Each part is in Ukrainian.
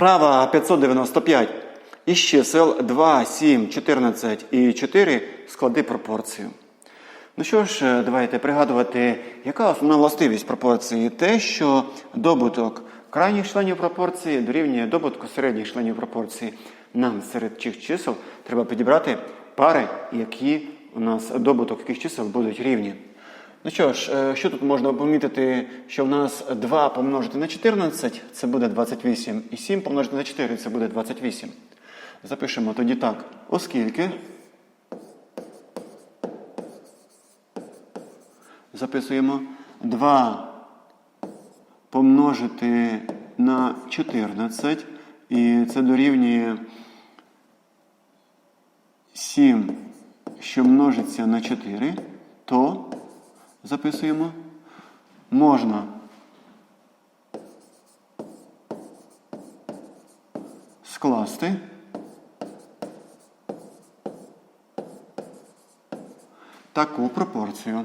Вправа 595. Із чисел 2, 7, 14 і 4 склади пропорцію. Ну що ж, е, давайте пригадувати, яка основна властивість пропорції? Те, що добуток крайніх членів пропорції дорівнює добутку середніх членів пропорції. Нам серед цих чисел треба підібрати пари, які у нас добуток яких чисел будуть рівні. Ну що ж, е, що тут можна помітити, що в нас 2 помножити на 14 це буде 28, і 7 помножити на 4 це буде 28. Запишемо тоді так, оскільки записуємо 2 помножити на 14, і це дорівнює 7, що множиться на 4, то записуємо можна скласти таку пропорцію.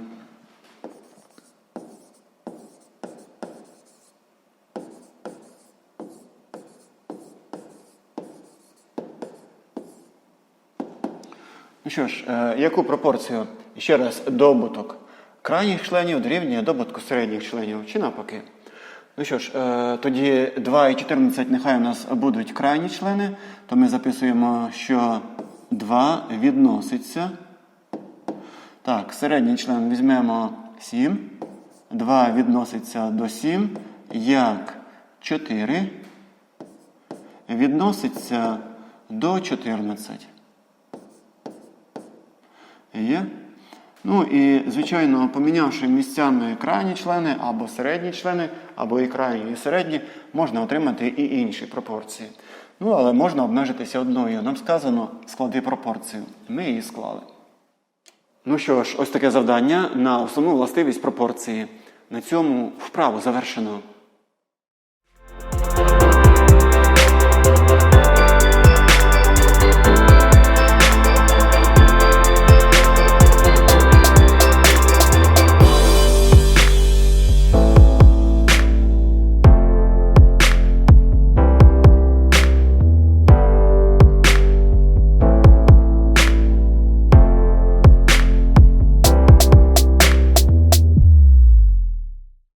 Ну що ж, е, яку пропорцію? Ще раз, добуток крайніх членів дорівнює добутку середніх членів, чи навпаки. Ну що ж, е, тоді 2 і 14 нехай у нас будуть крайні члени, то ми записуємо, що 2 відноситься. Так, середній член візьмемо 7. 2 відноситься до 7, як 4 відноситься до 14. Є. Ну і, звичайно, помінявши місцями крайні члени або середні члени, або і крайні, і середні, можна отримати і інші пропорції. Ну, але можна обмежитися одною. Нам сказано склади пропорцію. Ми її склали. Ну що ж, ось таке завдання на основну властивість пропорції. На цьому вправу завершено.